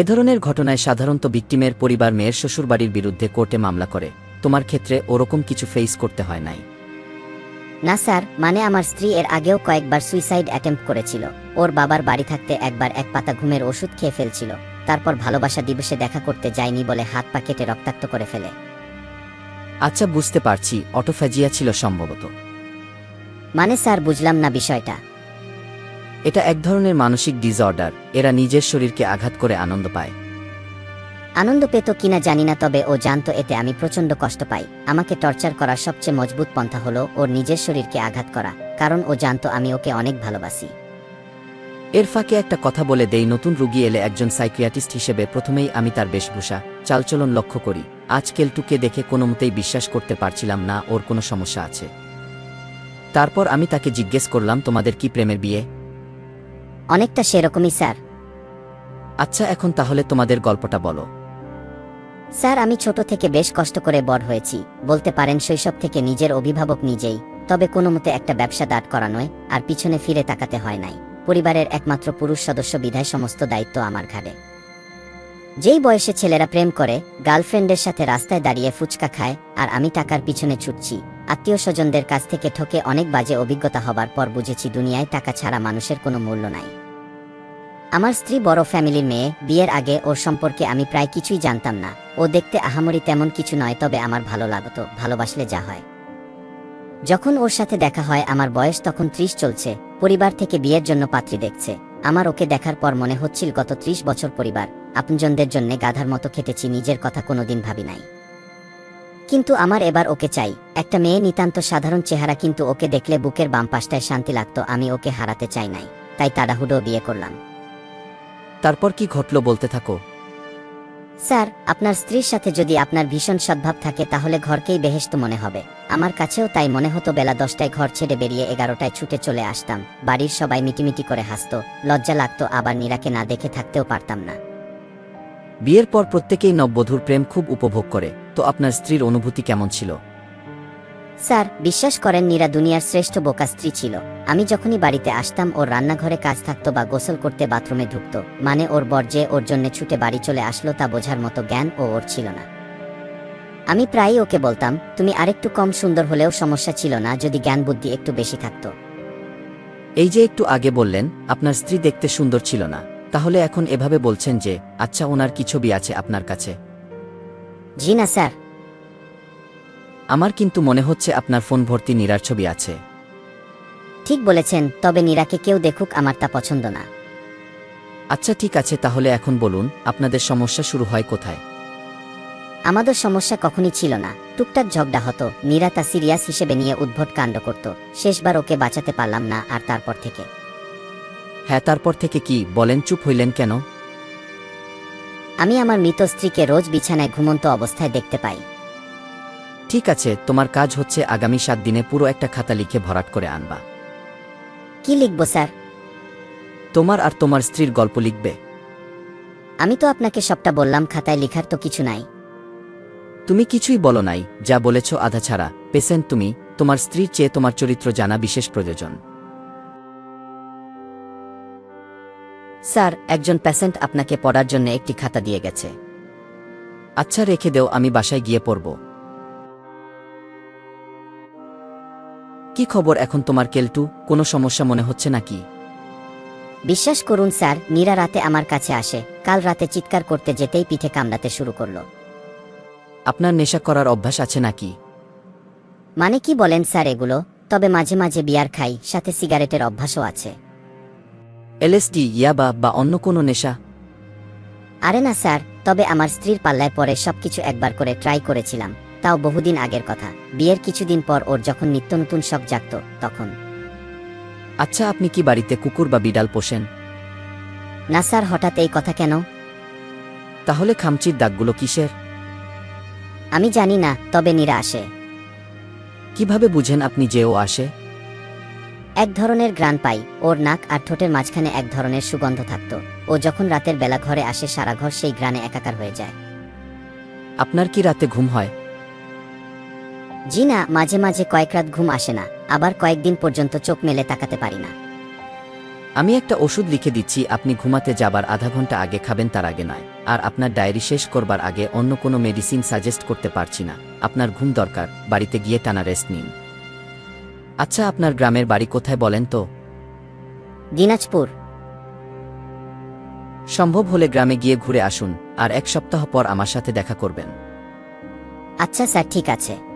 এ ধরনের ঘটনায় সাধারণত ভিকটিমের পরিবার মেয়ের শ্বশুরবাড়ির বিরুদ্ধে কোর্টে মামলা করে। তোমার ক্ষেত্রে ওরকম কিছু ফেস করতে হয় নাই। না স্যার মানে আমার স্ত্রী এর আগেও কয়েকবার সুইসাইড অ্যাটেম্প করেছিল। ওর বাবার বাড়ি থাকতে একবার এক পাতা ঘুমের ওষুধ খেয়ে ফেলছিল। তারপর ভালোবাসা দিবসে দেখা করতে যায়নি বলে হাত পা কেটে রক্তাক্ত করে ফেলে। আচ্ছা বুঝতে পারছি। অটোফ্যাজিয়া ছিল সম্ভবত। মানে স্যার বুঝলাম না বিষয়টা। এটা এক ধরনের মানসিক ডিসঅর্ডার এরা নিজের শরীরকে আঘাত করে আনন্দ পায়। আনন্দ পেত কিনা জানি না তবে ও জানতো এতে আমি প্রচণ্ড কষ্ট পাই। আমাকে টর্চার করার সবচেয়ে মজবুত পন্থা হলো ওর নিজের শরীরকে আঘাত করা কারণ ও জানতো আমি ওকে অনেক ভালোবাসি। এর ফাঁকে একটা কথা বলে দেই নতুন রুগী এলে একজন সাইকিয়াটিস্ট হিসেবে প্রথমেই আমি তার বেশভূষা চালচলন লক্ষ্য করি। আজ কেলটুকে দেখে কোনো মতেই বিশ্বাস করতে পারছিলাম না ওর কোনো সমস্যা আছে। তারপর আমি তাকে জিজ্ঞেস করলাম তোমাদের কি প্রেমের বিয়ে? অনেকটা সেরকমই স্যার। আচ্ছা এখন তাহলে তোমাদের গল্পটা বলো। স্যার আমি ছোট থেকে বেশ কষ্ট করে বড় হয়েছি। বলতে পারেন শৈশব থেকে নিজের অভিভাবক নিজেই। তবে কোনো মতে একটা ব্যবসা দাঁড় করানোয় আর পিছনে ফিরে তাকাতে হয় নাই। পরিবারের একমাত্র পুরুষ সদস্য বিধায় সমস্ত দায়িত্ব আমার ঘাড়ে। যেই বয়সে ছেলেরা প্রেম করে গার্লফ্রেন্ডের সাথে রাস্তায় দাঁড়িয়ে ফুচকা খায় আর আমি টাকার পিছনে ছুটছি। আত্মীয় স্বজনদের কাছ থেকে ঠকে অনেক বাজে অভিজ্ঞতা হবার পর বুঝেছি দুনিয়ায় টাকা ছাড়া মানুষের কোনো মূল্য নাই। আমার স্ত্রী বড় ফ্যামিলির মেয়ে, বিয়ের আগে ওর সম্পর্কে আমি প্রায় কিছুই জানতাম না। ও দেখতে আহামরি তেমন কিছু নয়, তবে আমার ভালো লাগতো, ভালোবাসলে যা হয়। যখন ওর সাথে দেখা হয়, আমার বয়স তখন ত্রিশ চলছে, পরিবার থেকে বিয়ের জন্য পাত্রী দেখছে। আমার ওকে দেখার পর মনে হচ্ছিল গত ত্রিশ বছর পরিবার, আপনজনদের জন্য গাধার মতো খেটেছি, নিজের কথা কোনোদিন ভাবি নাই। কিন্তু আমার এবার ওকে চাই। একটা মেয়ে নিতান্ত সাধারণ চেহারা, কিন্তু ওকে দেখলে বুকের বাম পাশটায় শান্তি লাগতো, আমি ওকে হারাতে চাই নাই, তাই তাড়াহুড়ো বিয়ে করলাম। তারপর কি ঘটলো বলতে থাকো। স্যার আপনার স্ত্রীর সাথে যদি আপনার ভীষণ সদ্ভাব থাকে তাহলে ঘরকেই বেহেশত মনে হবে। আমার কাছেও তাই মনে হতো বেলা দশটায় ঘর ছেড়ে বেরিয়ে এগারোটায় ছুটে চলে আসতাম। বাড়ির সবাই মিটিমিটি করে হাসত লজ্জা লাগতো আবার নীরাকে না দেখে থাকতেও পারতাম না। বিয়ের পর প্রত্যেকেই নববধূর প্রেম খুব উপভোগ করে। তো আপনার স্ত্রীর অনুভূতি কেমন ছিল? স্যার বিশ্বাস করেন নীরা দুনিয়ার শ্রেষ্ঠ বোকা স্ত্রী ছিল। আমি যখনই বাড়িতে আসতাম ওর রান্নাঘরে কাজ থাকতো বা গোসল করতে বাথরুমে ঢুকতো মানে ওর বর্জে ওর জন্য ছুটে বাড়ি চলে আসলো তা বোঝার মতো জ্ঞান ও ওর ছিল না। আমি প্রায়ই ওকে বলতাম তুমি আরেকটু কম সুন্দর হলেও সমস্যা ছিল না যদি জ্ঞান বুদ্ধি একটু বেশি থাকতো। এই যে একটু আগে বললেন আপনার স্ত্রী দেখতে সুন্দর ছিল না তাহলে এখন এভাবে বলছেন যে আচ্ছা ওনার কি ছবি আছে আপনার কাছে? জি না স্যার। আমার কিন্তু মনে হচ্ছে আপনার ফোন ভর্তি নীরার ছবি আছে। ঠিক বলেছেন তবে নীরাকে কেউ দেখুক আমার তা পছন্দ না। আচ্ছা ঠিক আছে তাহলে এখন বলুন আপনাদের সমস্যা শুরু হয় কোথায়? আমাদের সমস্যা কখনই ছিল না। টুকটাক ঝগড়া হতো। নীরা তা সিরিয়াস হিসেবে নিয়ে উদ্ভট কাণ্ড করত। শেষবার ওকে বাঁচাতে পারলাম না আর তারপর থেকে। হ্যাঁ তারপর থেকে কি? বলেন চুপ হইলেন কেন? আমি আমার মৃত স্ত্রীকে রোজ বিছানায় ঘুমন্ত অবস্থায় দেখতে পাই। ঠিক আছে তোমার কাজ হচ্ছে আগামী সাত দিনে পুরো একটা খাতা লিখে ভরাট করে আনবা। কি লিখব স্যার? তোমার আর তোমার স্ত্রীর গল্প লিখবে। আমি তো আপনাকে সবটা বললাম খাতায় লেখার তো কিছু নাই। তুমি কিছুই বলো নাই যা বলেছ আধা ছাড়া। পেশেন্ট তুমি তোমার স্ত্রীর চেয়ে তোমার চরিত্র জানা বিশেষ প্রয়োজন। স্যার একজন পেশেন্ট আপনাকে পড়ার জন্য একটি খাতা দিয়ে গেছে। আচ্ছা রেখে দেও আমি বাসায় গিয়ে পড়ব। কি খবর এখন তোমার কেলটু? কোনো সমস্যা মনে হচ্ছে নাকি? বিশ্বাস করুন স্যার নীরা রাতে আমার কাছে আসে। কাল রাতে চিৎকার করতে যেতেই পিঠে কামড়াতে শুরু করল। আপনার নেশা করার অভ্যাস আছে নাকি? মানে কি বলেন স্যার এগুলো? তবে মাঝে মাঝে বিয়ার খাই সাথে সিগারেটের অভ্যাসও আছে। এলএসডি ইয়াবা বা অন্য কোনো নেশা? আরে না স্যার তবে আমার স্ত্রীর পাল্লায় পরে সবকিছু একবার করে ট্রাই করেছিলাম। তাও বহুদিন আগের কথা। বিয়ের কিছুদিন পর ওর যখন নিত্য নতুন শখ জাগত তখন। আচ্ছা আপনি কি বাড়িতে কুকুর বা বিড়াল পোষেন? না স্যার হঠাৎ এই কথা কেন? তাহলে খামচির দাগগুলো কিসের? আমি জানি না তবে নীরা আসে। কীভাবে বুঝেন আপনি যে ও আসে? এক ধরনের গ্রান পাই ওর নাক আর ঠোঁটের মাঝখানে এক ধরনের সুগন্ধ থাকত। ও যখন রাতের বেলা ঘরে আসে সারা ঘর সেই গ্রানে একাকার হয়ে যায়। আপনার কি রাতে ঘুম হয়? জি না মাঝে মাঝে কয়েক রাত ঘুম আসে না আবার কয়েকদিন পর্যন্ত চোখ মেলে তাকাতে পারি না। আমি একটা ওষুধ লিখে দিচ্ছি আপনি ঘুমাতে যাবার আধা ঘণ্টা আগে খাবেন তার আগে নয় আর আপনার ডায়েরি শেষ করবার আগে অন্য কোনো মেডিসিন সাজেস্ট করতে পারছি না আপনার ঘুম দরকার বাড়িতে গিয়ে টানা রেস্ট নিন। আচ্ছা আপনার গ্রামের বাড়ি কোথায় বলেন তো? দিনাজপুর। সম্ভব হলে গ্রামে গিয়ে ঘুরে আসুন আর এক সপ্তাহ পর আমার সাথে দেখা করবেন। আচ্ছা স্যার ঠিক আছে।